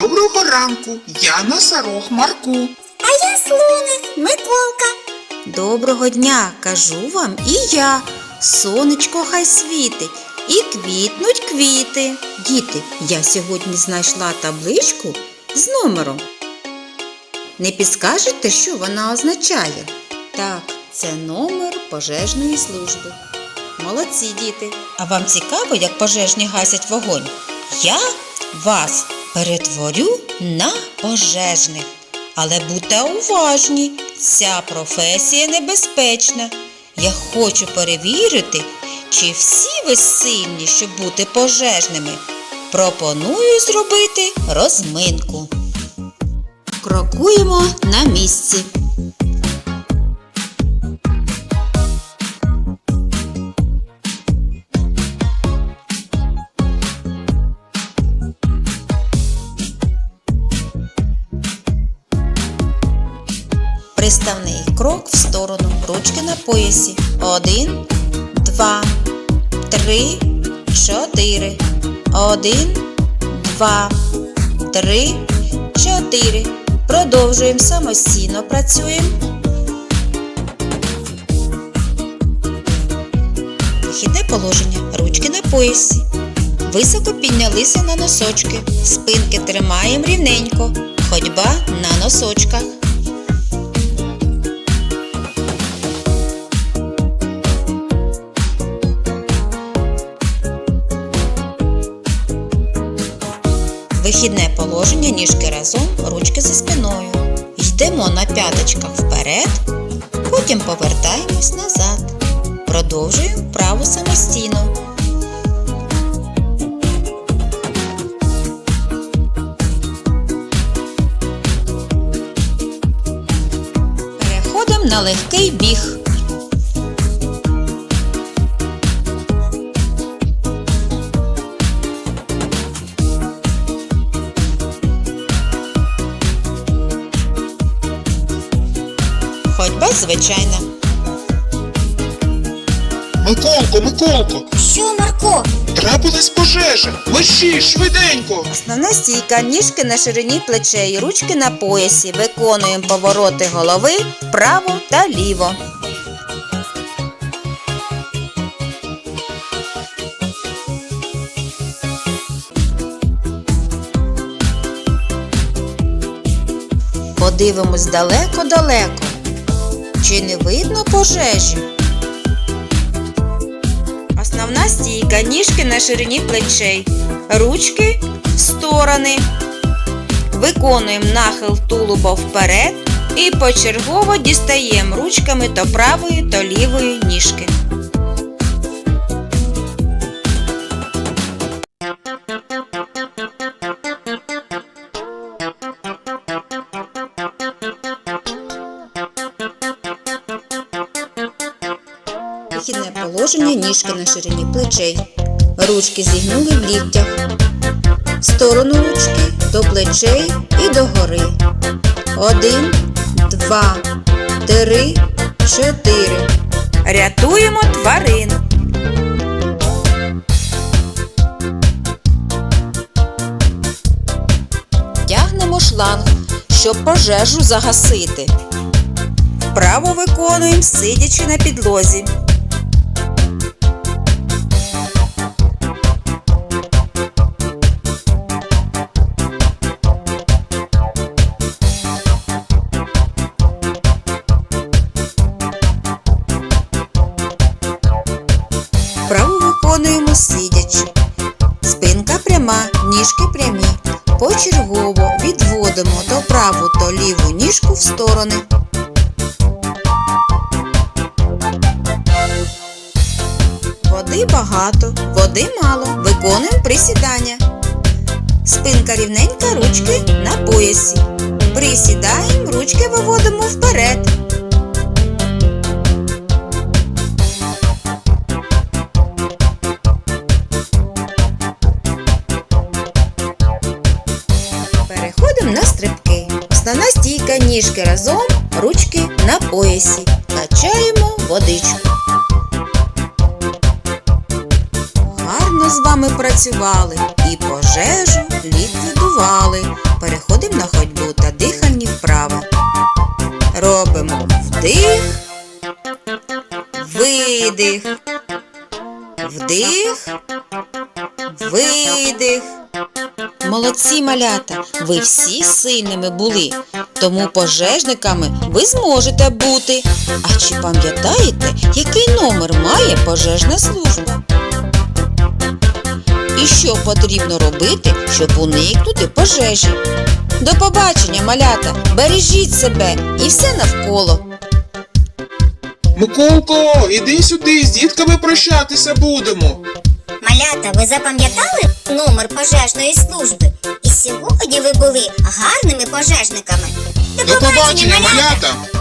Доброго ранку, я носорог Марку. А я слоник Миколка. Доброго дня кажу вам і я. Сонечко хай світить і квітнуть квіти. Діти, я сьогодні знайшла табличку з номером. Не підскажете, що вона означає? Так, це номер пожежної служби. Молодці, діти. А вам цікаво, як пожежні гасять вогонь? Я вас перетворю на пожежних. Але будьте уважні, ця професія небезпечна. Я хочу перевірити, чи всі ви сильні, щоб бути пожежними. Пропоную зробити розминку. Крокуємо на місці. Приставний крок в сторону, ручки на поясі. Один, два, три, чотири. Один, два, три, чотири. Продовжуємо самостійно працюємо. Вихідне положення. Ручки на поясі. Високо піднялися на носочки. Спинки тримаємо рівненько. Ходьба на носочках. Вихідне положення, ніжки разом, ручки за спиною. Йдемо на п'яточках вперед, потім повертаємось назад. Продовжуємо вправу самостійно. Переходимо на легкий біг. Ходьба звичайна. Миколко, Миколко, Що, Марко? трапилась пожежа. Мерщій, швиденько. Основна стійка, ніжки на ширині плечей, ручки на поясі. Виконуємо повороти голови вправо та ліво. Подивимось далеко-далеко. Чи не видно пожежі? Основна стійка, ніжки на ширині плечей, ручки в сторони. Виконуємо нахил тулуба вперед і почергово дістаємо ручками то правої, то лівої ніжки. Вихідне положення, ніжки на ширині плечей. Ручки зігнули в ліктях. В сторону ручки до плечей і до гори. Один, два, три, чотири. Рятуємо тварин. Тягнемо шланг, щоб пожежу загасити. Вправо виконуємо, сидячи на підлозі. Ніжки прямі. Почергово відводимо то праву, то ліву ніжку в сторони. Води багато, води мало. Виконуємо присідання. Спинка рівненька, ручки на поясі. Присідаємо, ручки виводимо вперед. Ніжки разом, ручки на поясі. Качаємо водичку. Гарно з вами працювали і пожежу ліквідували. Переходимо на ходьбу та дихальні вправи. Робимо вдих, видих, вдих, видих. Молодці малята, ви всі сильними були, тому пожежниками ви зможете бути. А чи пам'ятаєте, який номер має пожежна служба? І що потрібно робити, щоб уникнути пожежі? До побачення, малята! Бережіть себе і все навколо. Миколко, іди сюди, з дітками прощатися будемо. Малята, ви запам'ятали номер пожежної служби? І сьогодні ви були гарними пожежниками. До побачення, малята!